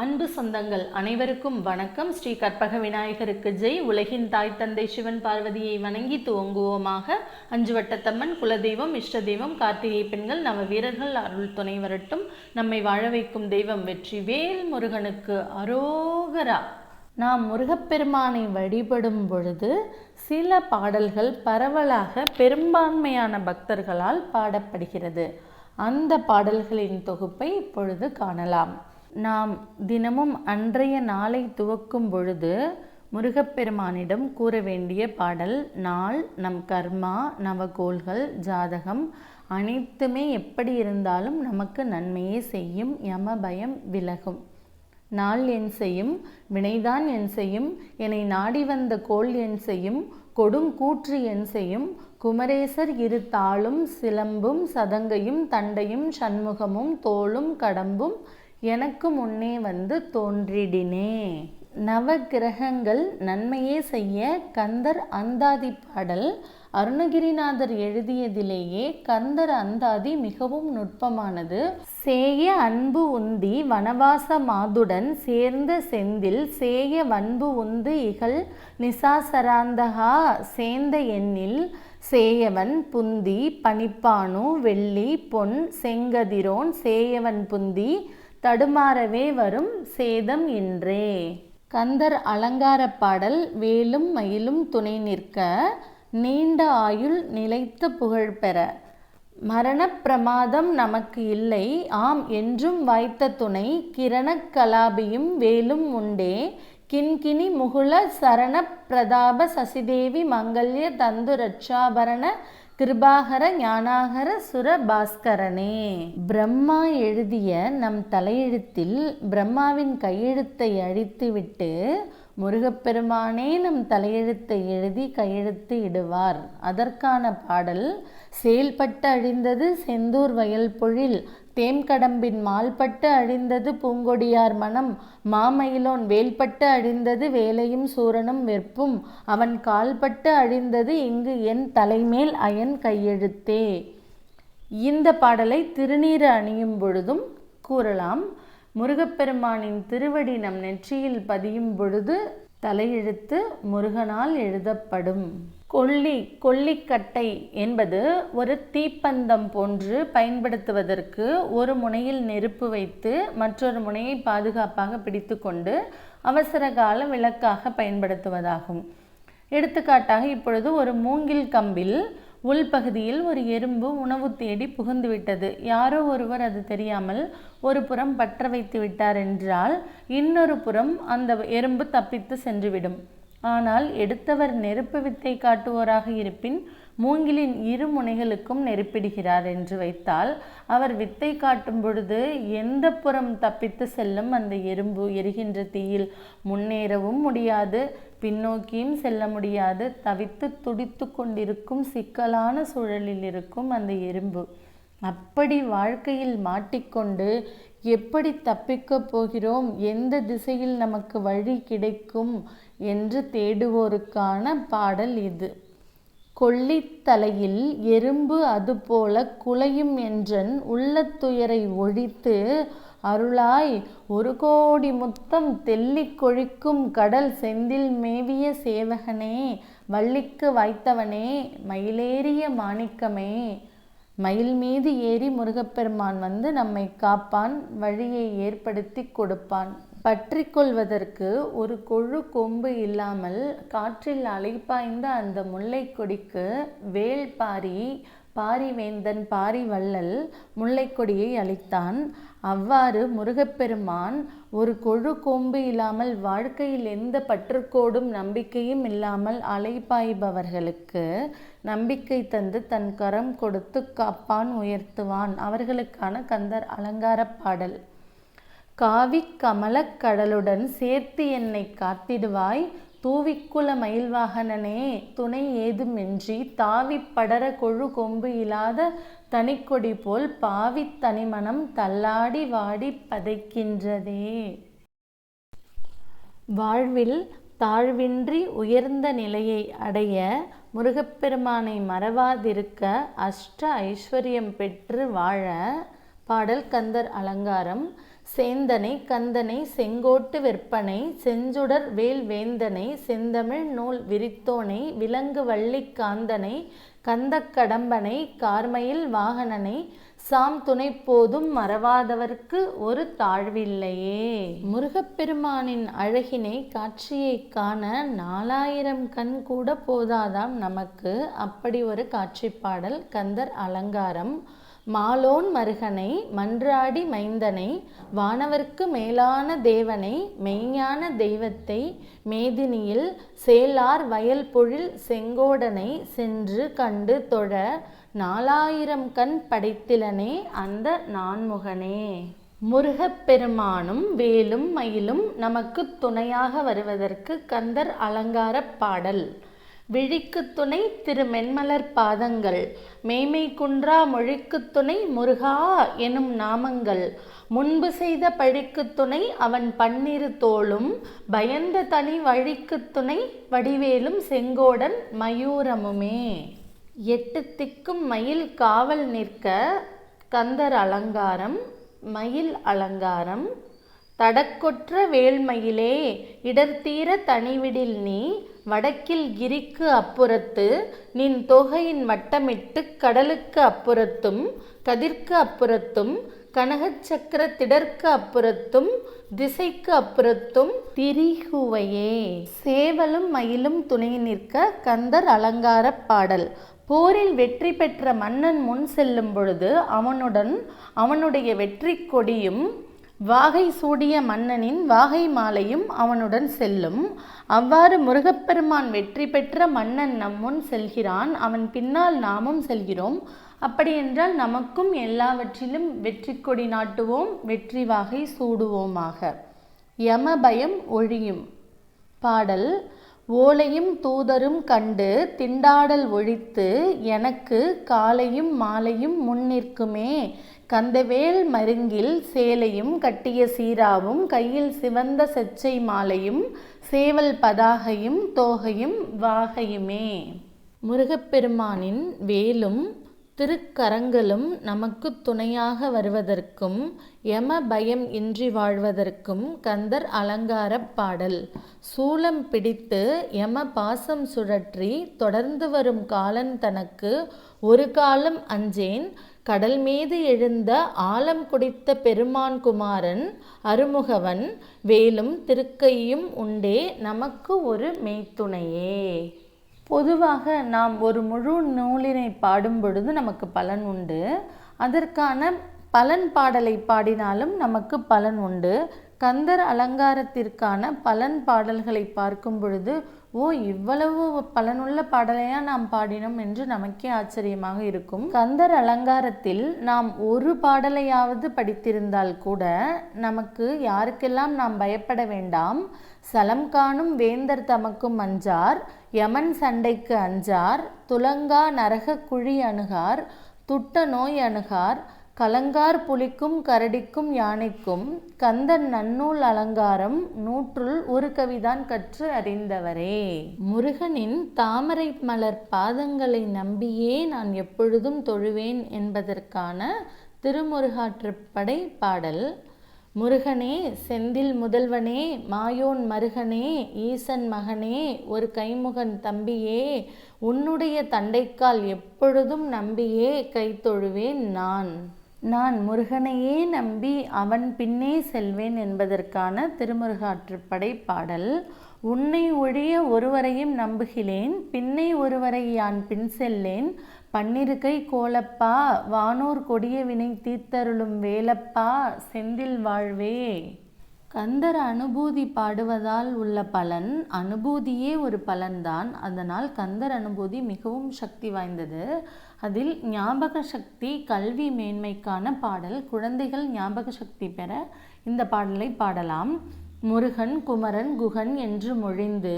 அன்பு சொந்தங்கள் அனைவருக்கும் வணக்கம். ஸ்ரீ கற்பக விநாயகருக்கு ஜெய். உலகின் தாய் தந்தை சிவன் பார்வதியை வணங்கி துவங்குவோமாக அஞ்சு வட்டத்தம்மன் குலதெய்வம் இஷ்ட தெய்வம் கார்த்திகை பெண்கள் நவ வீரர்கள் அருள் துணை வரட்டும். நம்மை வாழ வைக்கும் தெய்வம் வெற்றி வேல் முருகனுக்கு அரோகரா. நாம் முருகப்பெருமானை வழிபடும் பொழுது சில பாடல்கள் பரவலாக பெரும்பான்மையான பக்தர்களால் பாடப்படுகிறது. அந்த பாடல்களின் தொகுப்பை இப்பொழுது காணலாம். நாம் தினமும் அன்றைய நாளை துவக்கும் பொழுது முருகப்பெருமானிடம் கூற வேண்டிய பாடல் நாள் நம் கர்மா நவகோள்கள் ஜாதகம் அனைத்துமே எப்படி இருந்தாலும் நமக்கு நன்மையே செய்யும். யம பயம் விலகும். நாள் என் செய்யும் வினைதான் என் செய்யும் என்னை நாடி வந்த கோள் என் செய்யும் கொடும் கூற்று என் செய்யும் குமரேசர் இரு தாளும் சிலம்பும் சதங்கையும் தண்டையும் சண்முகமும் தோளும் கடம்பும் எனக்கு முன்னே வந்து தோன்றிடினே. நவ கிரகங்கள் நன்மையே செய்ய கந்தர் அந்தாதி பாடல் அருணகிரிநாதர் எழுதியதிலேயே கந்தர் அந்தாதி மிகவும் நுட்பமானது. சேய அன்பு உந்தி வனவாச மாதுடன் சேர்ந்த செந்தில் சேய வன்பு உந்து இகழ் நிசாசராந்தகா சேந்த எண்ணில் சேயவன் புந்தி பனிப்பானு வெள்ளி பொன் செங்கதிரோன் சேயவன் புந்தி தடுமாறவே வரும் சேதம் என்றே. கந்தர் அலங்கார பாடல் வேலும் மயிலும் துணை நிற்க நீண்ட ஆயுள் நிலைத்த புகழ் பெற. மரணப் பிரமாதம் நமக்கு இல்லை ஆம் என்றும் வாய்த்த துணை கிரணக் கலாபியும் வேலும் உண்டே. கிண்கிணி முகுல சரண பிரதாப சசிதேவி மங்கல்ய தந்து ரட்சாபரண கிருபாகர ஞானாகர சுர பாஸ்கரனே பிரம்மா எழுதிய நம் தலையெழுத்தில் பிரம்மாவின் கையெழுத்தை அழித்துவிட்டு முருகப்பெருமானே நம் தலையெழுத்தை எழுதி கையெழுத்து இடுவார். அதற்கான பாடல் செயல்பட்டு அழிந்தது செந்தூர் வயல் பொழில் தேம்கடம்பின் மால்பட்டு அழிந்தது பூங்கொடியார் மனம். மாமயிலோன் வேல்பட்டு அழிந்தது வேலையும் சூரனும் வெப்பும் அவன் கால்பட்டு அழிந்தது இங்கு என் தலைமேல் அயன் கையெழுத்தே. இந்த பாடலை திருநீறு அணியும் பொழுதும் கூறலாம். முருகப்பெருமானின் திருவடி நம் நெற்றியில் பதியும் பொழுது தலையெழுத்து முருகனால் எழுதப்படும். கொல்லி கொல்லிக்கட்டை என்பது ஒரு தீப்பந்தம் போன்று பயன்படுத்துவதற்கு ஒரு முனையில் நெருப்பு வைத்து மற்றொரு முனையை பாதுகாப்பாக பிடித்துக்கொண்டு அவசர கால விளக்காக பயன்படுத்துவதாகும். எடுத்துக்காட்டாக இப்பொழுது ஒரு மூங்கில் கம்பில் உள்பகுதியில் ஒரு எறும்பு உணவு தேடி புகுந்துவிட்டது. யாரோ ஒருவர் அது தெரியாமல் ஒரு புறம் பற்ற வைத்து விட்டார் என்றால் இன்னொரு புறம் அந்த எறும்பு தப்பித்து சென்றுவிடும். ஆனால் எடுத்தவர் நெருப்பு வித்தை காட்டுவோராக இருப்பின் மூங்கிலின் இரு முனைகளுக்கும் நெருப்பிடுகிறார் என்று வைத்தால் அவர் வித்தை காட்டும் பொழுது எந்த புறம் தப்பித்து செல்லும் அந்த எறும்பு எரிகின்ற தீயில் முன்னேறவும் முடியாது பின்னோக்கியும் செல்ல முடியாது தவித்து துடித்து கொண்டிருக்கும் சிக்கலான சூழலில் இருக்கும் அந்த எறும்பு. அப்படி வாழ்க்கையில் மாட்டிக்கொண்டு எப்படி தப்பிக்கப் போகிறோம்? எந்த திசையில் நமக்கு வழி கிடைக்கும்? என்று தேடுவோருக்கான பாடல் இது. கொள்ளித்தலையில் எறும்பு அதுபோல குலையும் என்றன் உள்ளத்துயரை ஒழித்து அருளாய் ஒரு கோடி முத்தம் தெல்லிக் கொழிக்கும் கடல் செந்தில் மேவிய சேவகனே வள்ளிக்கு வாய்த்தவனே மயிலேறிய மாணிக்கமே. மயில் மீது ஏறி முருகப்பெருமான் வந்து நம்மை காப்பான் வழியை ஏற்படுத்தி கொடுப்பான். பற்றிக்கொள்வதற்கு ஒரு கொழு கொம்பு இல்லாமல் காற்றில் அலைப்பாய்ந்த அந்த முல்லை கொடிக்கு வேல் பாரி பாரிவேந்தன் பாரிவள்ளல் முல்லைக்கொடியை அளித்தான். அவ்வாறு முருகப்பெருமான் ஒரு கொழு கொம்பு இல்லாமல் வாழ்க்கையில் எந்த பற்றுக்கோடும் நம்பிக்கையும் இல்லாமல் அலைப்பாய்பவர்களுக்கு நம்பிக்கை தந்து தன் கரம் கொடுத்து காப்பான் உயர்த்துவான். அவர்களுக்கான கந்தர் அலங்கார பாடல். காவி கமலக் கடலுடன் சேர்த்து என்னை காத்திடுவாய். தூவிக்குல மயில்வாகனனே துணை ஏதுமின்றி தாவி படர கொழு கொம்பு இல்லாத தனிக்கொடி போல் பாவி தனிமனம் தள்ளாடி வாடி பதைக்கின்றதே. வாழ்வில் தாழ்வின்றி உயர்ந்த நிலையை அடைய முருகப்பெருமானை மறவாதிருக்க அஷ்ட ஐஸ்வர்யம் பெற்று வாழ பாடல் கந்தர் அலங்காரம் சேந்தனை கந்தனை செங்கோட்டு வெற்பனை செஞ்சுடர் வேல் வேந்தனை செந்தமிழ் நூல் விரித்தோனை விலங்கு வள்ளிக் காந்தனை கந்த கடம்பனை கார்மையில் வாகனனை சாம் துணை போதும் மறவாதவர்க்கு ஒரு தாழ்வில்லையே. முருகப்பெருமானின் அழகினை காட்சியை காண நாலாயிரம் கண் கூட போதாதாம் நமக்கு. அப்படி ஒரு காட்சிப்பாடல் கந்தர் அலங்காரம். மாலோன் மருகனை மன்றாடி மைந்தனை வானவர்க்கு மேலான தேவனை மெய்ஞான தெய்வத்தை மேதினியில் சேலார் வயல் பொழில் செங்கோடனை சென்று கண்டு தொழ நாலாயிரம் கண் படைத்திலனே அந்த நான்முகனே. முருகப்பெருமானும் வேலும் மயிலும் நமக்கு துணையாக வருவதற்கு கந்தர் அலங்காரப் பாடல். விழிக்கு துணை திரு மென்மலர் பாதங்கள். மேமை குன்றா மொழிக்கு துணை முருகா எனும் நாமங்கள். முன்பு செய்த பழிக்கு துணை அவன் பன்னிரு தோளும். பயந்த தனி வழிக்கு துணை வடிவேலும் செங்கோடன் மயூரமுமே. எட்டு திக்கும் மயில் காவல் நிற்க கந்தர் அலங்காரம் மயில் அலங்காரம். தடக்கொற்ற வேல்மயிலே இடர்த்தீர தனிவிடில் நீ வடக்கில் கிரிக்கு அப்புறத்து நின் தொகையின் வட்டமிட்டு கடலுக்கு அப்புறத்தும் கதிர்க்கு அப்புறத்தும் கனகச்சக்கர திடற்கு அப்புறத்தும் திசைக்கு அப்புறத்தும் திரிகுவையே. சேவலும் மயிலும் துணை நிற்க கந்தர் அலங்கார பாடல். போரில் வெற்றி பெற்ற மன்னன் முன் செல்லும் பொழுது அவனுடன் அவனுடைய வெற்றி கொடியும் வாகை சூடிய மன்னனின் வாகை மாலையும் அவனுடன் செல்லும். அவ்வாறு முருகப்பெருமான் வெற்றி பெற்ற மன்னன் நம்முன் செல்கிறான். அவன் பின்னால் நாமும் செல்கிறோம். அப்படியென்றால் நமக்கும் எல்லாவற்றிலும் வெற்றி கொடி நாட்டுவோம் வெற்றி வாகை சூடுவோமாக. யம பயம் ஒழியும். பாடல் ஓலையும் தூதரும் கண்டு திண்டாடல் ஒழித்து எனக்கு காலையும் மாலையும் முன்னிற்குமே. கந்தவேல் மருங்கில் சேலையும் கட்டிய சீராவும் கையில் சிவந்த செச்சை மாலையும் சேவல் பதாகையும் தோகையும் வாகையுமே. முருகப்பெருமானின் வேலும் திருக்கரங்களும் நமக்கு துணையாக வருவதற்கும் யம பயம் இன்றி வாழ்வதற்கும் கந்தர் அலங்காரப் பாடல். சூலம் பிடித்து யம பாசம் சுழற்றி தொடர்ந்து வரும் காலன் தனக்கு ஒரு காலம் அஞ்சேன் கடல் மீது எழுந்த ஆலம் குடித்த பெருமான் குமாரன் அருமுகவன் வேலும் திருக்கையும் உண்டே நமக்கு ஒரு மெய்த்துணையே. பொதுவாக நாம் ஒரு முழு நூலினை பாடும் பொழுது நமக்கு பலன் உண்டு. அதற்கான பலன் பாடலை பாடினாலும் நமக்கு பலன் உண்டு. கந்தர் அலங்காரத்திற்கான பலன் பாடல்களை பார்க்கும் பொழுது ஓ இவ்வளவு பலனுள்ள பாடலையா நாம் பாடினோம் என்று நமக்கே ஆச்சரியமாக இருக்கும். கந்தர் அலங்காரத்தில் நாம் ஒரு பாடலையாவது படித்திருந்தால் கூட நமக்கு யாருக்கெல்லாம் நாம் பயப்பட வேண்டாம். சலம் காணும் வேந்தர் தமக்கும் அஞ்சார் யமன் சண்டைக்கு அஞ்சார் துலங்கா நரக குழி அணுகார் துட்ட நோய் அணுகார் கலங்கார் புலிக்கும் கரடிக்கும் யானைக்கும் கந்தன் நன்னூல் அலங்காரம் நூற்றுள் ஒரு கவிதான் கற்று அறிந்தவரே. முருகனின் தாமரை மலர் பாதங்களை நம்பியே நான் எப்பொழுதும் தொழுவேன் என்பதற்கான திருமுருகாற்றுப்படை பாடல். முருகனே செந்தில் முதல்வனே மாயோன் மருகனே ஈசன் மகனே ஒரு கைமுகன் தம்பியே உன்னுடைய தண்டைக்கால் எப்பொழுதும் நம்பியே கைத்தொழுவேன் நான். நான் முருகனையே நம்பி அவன் பின்னே செல்வேன் என்பதற்கான திருமுருகாற்றுப்படை பாடல். உன்னை ஒழிய ஒருவரையும் நம்புகிறேன் பின்னை ஒருவரை யான் பின் செல்லேன். பன்னிருக்கை கோலப்பா வானோர் கொடிய வினை தீர்த்தருளும் வேலப்பா செந்தில் வாழ்வே. கந்தர் அனுபூதி பாடுவதால் உள்ள பலன் அனுபூதியே ஒரு பலன்தான். அதனால் கந்தர் அனுபூதி மிகவும் சக்தி வாய்ந்தது. அதில் ஞாபக சக்தி கல்வி மேன்மைக்கான பாடல் குழந்தைகள் ஞாபக சக்தி பெற இந்த பாடலை பாடலாம். முருகன் குமரன் குகன் என்று மொழிந்து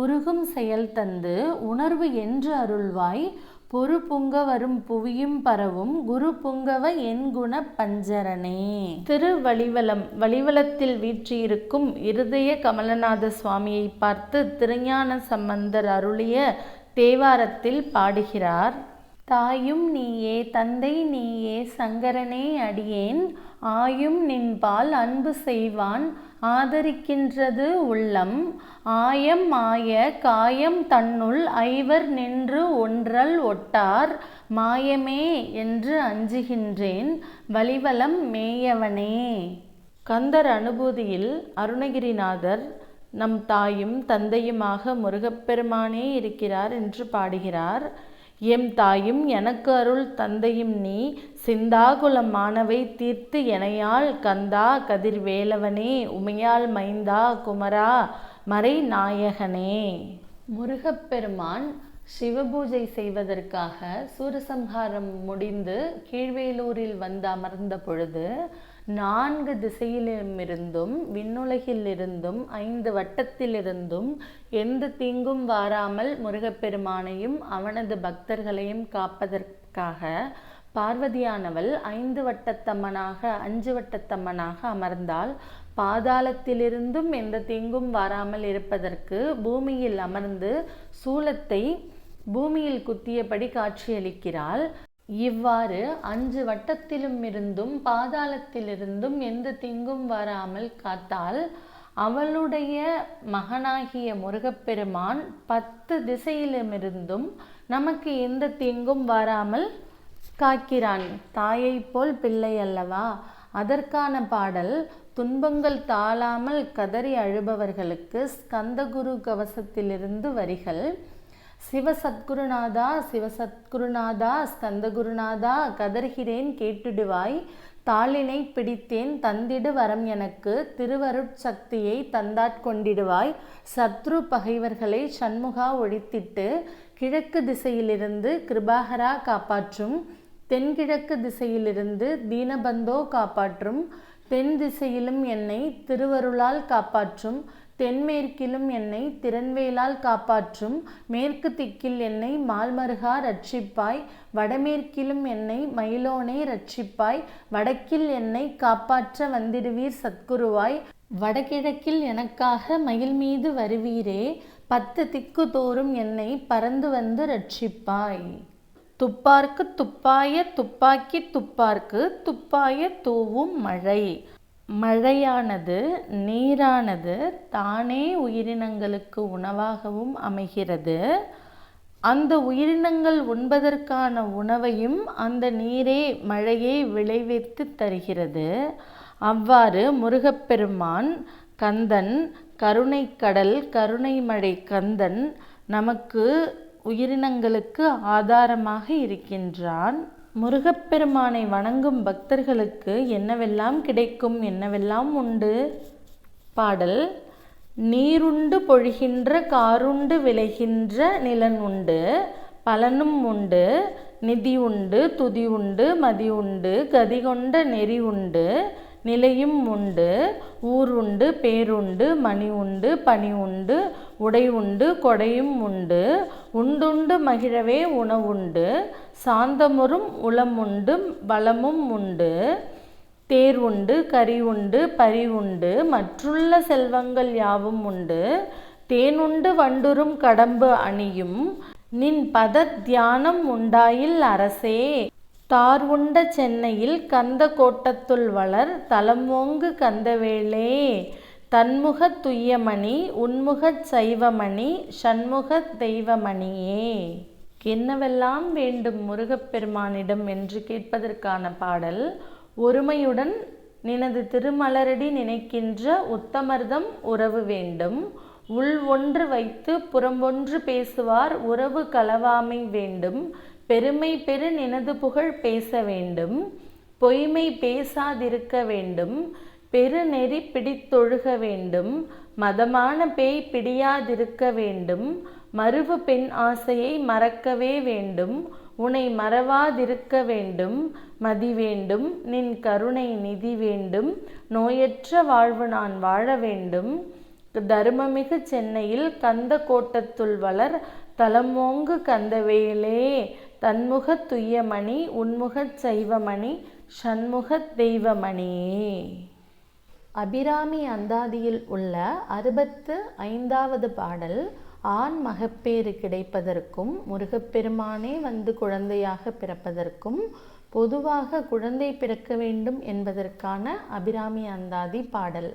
உருகும் செயல் தந்து உணர்வு என்று அருள்வாய். பொறு புங்க வரும் புவியும் பரவும் குரு புங்கவ என் குண பஞ்சரனே. திருவழிவலம் வழிவலத்தில் வீற்றிருக்கும் இருதய கமலநாத சுவாமியை பார்த்து திருஞான சம்பந்தர் அருளிய தேவாரத்தில் பாடுகிறார். தாயும் நீயே தந்தை நீயே சங்கரனே அடியேன். ஆயும் நின்பால் அன்பு செய்வான். ஆதரிக்கின்றது உள்ளம் ஆயம் ஆய காயம் தன்னுள் ஐவர் நின்று ஒன்றல் ஒட்டார் மாயமே என்று அஞ்சுகின்றேன் வலிவலம் மேயவனே. கந்தர் அனுபூதியில் அருணகிரிநாதர் நம் தாயும் தந்தையுமாக முருகப்பெருமானே இருக்கிறார் என்று பாடுகிறார். எம் தாயும் எனக்கு அருள் தந்தையும் நீ சிந்தாகுலமானவை தீர்த்து எனையாள் கந்தா கதிர்வேலவனே உமையால் மைந்தா குமரா மறை நாயகனே முருகப்பெருமான் சிவபூஜை செய்வதற்காக சூரசம்ஹாரம் முடிந்து கீழ்வேலூரில் வந்து அமர்ந்த பொழுது நான்கு திசையிலிருந்தும் விண்ணுலகிலிருந்தும் ஐந்து வட்டத்திலிருந்தும் எந்த தீங்கும் வாராமல் முருகப்பெருமானையும் அவனது பக்தர்களையும் காப்பதற்காக பார்வதியானவள் ஐந்து வட்டத்தம்மனாக அஞ்சு வட்டத்தம்மனாக அமர்ந்தால் பாதாளத்திலிருந்தும் எந்த தீங்கும் வராமல் இருப்பதற்கு பூமியில் அமர்ந்து சூலத்தை பூமியில் குத்தியபடி காட்சியளிக்கிறாள். இவ்வாறு அஞ்சு வட்டத்திலும் இருந்தும் பாதாளத்திலிருந்தும் எந்த தீங்கும் வராமல் காத்தால் அவளுடைய மகனாகிய முருகப்பெருமான் பத்து திசையிலுமிருந்தும் நமக்கு எந்த தீங்கும் வராமல் காக்கிறான். தாயை போல் பிள்ளை அல்லவா? அதற்கான பாடல் துன்பங்கள் தாழாமல் கதறி அழுபவர்களுக்கு ஸ்கந்தகுரு கவசத்திலிருந்து வரிகள். சிவசத்குருநாதா சிவசத்குருநாதா ஸ்கந்தகுருநாதா கதறுகிறேன் கேட்டுடுவாய். தாளினை பிடித்தேன் தந்திடு வரம் எனக்கு. திருவருட்சக்தியை தந்தாட்கொண்டிடுவாய் சத்ரு பகைவர்களை சண்முகா ஒழித்திட்டு கிழக்கு திசையிலிருந்து கிருபாகரா காப்பாற்றும். தென்கிழக்கு திசையிலிருந்து தீனபந்தோ காப்பாற்றும். தென் திசையிலும் என்னை திருவருளால் காப்பாற்றும். தென்மேற்கிலும் என்னை திறன்வேலால் காப்பாற்றும் மேற்கு திக்கில் என்னை மால்மருகா ரட்சிப்பாய் வடமேற்கிலும் என்னை மயிலோனே ரட்சிப்பாய் வடக்கில் என்னை காப்பாற்ற வந்திடுவீர் சத்குருவாய் வடகிழக்கில் எனக்காக மயில் மீது வருவீரே பத்து திக்கு தோறும் என்னை பறந்து வந்து ரட்சிப்பாய். துப்பார்க்கு துப்பாய துப்பாக்கி துப்பார்க்கு துப்பாய தூவும் மழை. மழையானது நீரானது தானே உயிரினங்களுக்கு உணவாகவும் அமைகிறது. அந்த உயிரினங்கள் உண்பதற்கான உணவையும் அந்த நீரே மழையை விளைவித்து தருகிறது. அவ்வாறு முருகப்பெருமான் கந்தன் கருணைக்கடல் கருணைமழை கந்தன் நமக்கு உயிரினங்களுக்கு ஆதாரமாக இருக்கின்றான். முருகப்பெருமானை வணங்கும் பக்தர்களுக்கு என்னவெல்லாம் கிடைக்கும்? என்னவெல்லாம் உண்டு? பாடல் நீருண்டு பொழிகின்ற காருண்டு விளைகின்ற நிலன் உண்டு பலனும் உண்டு நிதி உண்டு துதி உண்டு மதி உண்டு கதி கொண்ட நெறி உண்டு நிலையும் உண்டு ஊர் உண்டு பேருண்டு மணி உண்டு பனி உண்டு உடை உண்டு கொடையும் உண்டு. உண்டுண்டு மகிழவே உணவுண்டு. சாந்தமுறும் உளமுண்டு வளமும் உண்டு. தேர் உண்டு கறி உண்டு பரி உண்டு. மற்றுள்ள செல்வங்கள் யாவும் உண்டு. தேனுண்டு வண்டுரும் கடம்பு அணியும். நின் பத தியானம் உண்டாயில் அரசே. தார் உண்ட சென்னையில் கந்த கோட்டத்துள் வளர் தலமோங்கு கந்தவேளே தன்முகத் துய்யமணி உன்முகச் சைவமணி சண்முகத் தெய்வமணியே. என்னவெல்லாம் வேண்டும் முருகப்பெருமானிடம் என்று கேட்பதற்கான பாடல் ஒருமையுடன் நினது திருமலரடி நினைக்கின்ற உத்தமர்தம் உறவு வேண்டும். உள் ஒன்று வைத்து புறம்பொன்று பேசுவார் உறவு களவாமை வேண்டும். பெருமை பெரு நினது புகழ் பேச வேண்டும். பொய்மை பேசாதிருக்க வேண்டும். பெருநெறி பிடித்தொழுக வேண்டும் மதமான பேய் பிடியாதிருக்க வேண்டும் மறுவு பெண் ஆசையை மறக்கவே வேண்டும் உனை மறவாதிருக்க வேண்டும் மதி வேண்டும் நின் கருணை நிதி வேண்டும் நோயற்ற வாழ்வு நான் வாழ வேண்டும். தருமமிகு சென்னையில் கந்த கோட்டத்துள் வளர் தலமோங்கு கந்தவேலே தன்முகத் துய்யமணி உன்முகச் சைவமணி சண்முகத் தெய்வமணியே அபிராமி அந்தாதியில் உள்ள அறுபத்து ஐந்தாவது பாடல் ஆண் மகப்பேறு கிடைப்பதற்கும் முருகப்பெருமானே வந்து குழந்தையாக பிறப்பதற்கும் பொதுவாக குழந்தை பிறக்க வேண்டும் என்பதற்கான அபிராமி அந்தாதி பாடல்.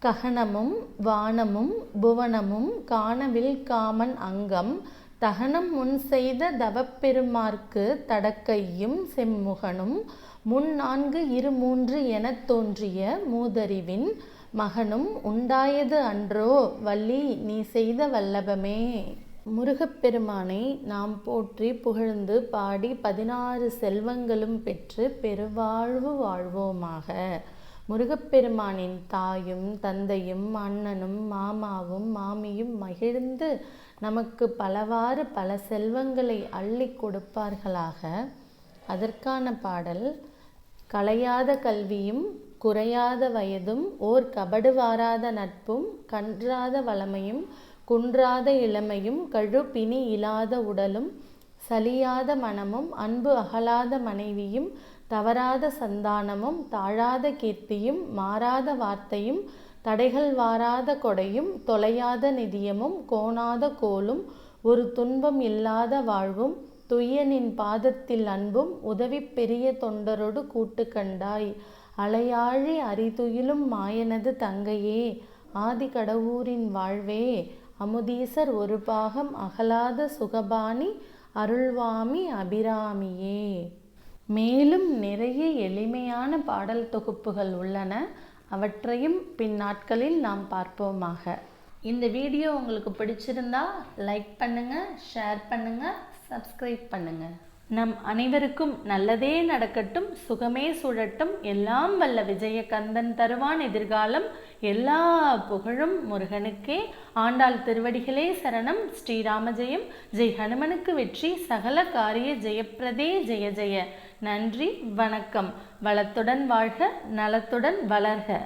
ககனமும் வானமும் புவனமும் காணவில் காமன் அங்கம் தகனம் முன் செய்த தவப்பெருமார்க்கு தடக்கையும் செம்முகனும் முன் நான்கு இரு மூன்று எனத் தோன்றிய மூதறிவின் மகனும் உண்டாயது அன்றோ வள்ளி நீ செய்த வல்லபமே. முருகப்பெருமானை நாம் போற்றி புகழ்ந்து பாடி பதினாறு செல்வங்களும் பெற்று பெருவாழ்வு வாழ்வோமாக. முருகப்பெருமானின் தாயும் தந்தையும் அண்ணனும் மாமாவும் மாமியும் மகிழ்ந்து நமக்கு பலவாறு பல செல்வங்களை அள்ளி கொடுப்பார்களாக. அதற்கான பாடல் கலையாத கல்வியும் குறையாத வயதும் ஓர் கபடு வாராத நட்பும் கன்றாத வளமையும் குன்றாத இளமையும் கழு இல்லாத உடலும் சலியாத மனமும் அன்பு அகலாத மனைவியும் தவறாத சந்தானமும் தாழாத கீர்த்தியும் மாறாத வார்த்தையும் தடைகள் வாராத கொடையும் தொலையாத நிதியமும் கோணாத கோலும் ஒரு துன்பம் இல்லாத வாழ்வும் துய்யனின் பாதத்தில் அன்பும் உதவி பெரிய தொண்டரோடு கூட்டு கண்டாய். அலையாழி அரிதுயிலும் மாயனது தங்கையே ஆதி கடவுரின் வாழ்வே அமுதீசர் ஒரு பாகம் அகலாத சுகபாணி அருள்வாமி அபிராமியே. மேலும் நிறைய எளிமையான பாடல் தொகுப்புகள் உள்ளன. அவற்றையும் பின் நாட்களில் நாம் பார்ப்போமாக. இந்த வீடியோ உங்களுக்கு பிடிச்சிருந்தா லைக் பண்ணுங்கள் ஷேர் பண்ணுங்கள் சப்ஸ்கிரைப் பண்ணுங்க. நம் அனைவருக்கும் நல்லதே நடக்கட்டும் சுகமே சுழட்டும். எல்லாம் வல்ல விஜயகந்தன் தருவான் எதிர்காலம். எல்லா புகழும் முருகனுக்கே. ஆண்டாள் திருவடிகளே சரணம். ஸ்ரீராமஜெயம். ஜெய் ஹனுமனுக்கு வெற்றி. சகல காரிய ஜெயப்பிரதே ஜெய ஜெய. நன்றி வணக்கம். வளத்துடன் வாழ்க நலத்துடன் வளர்க.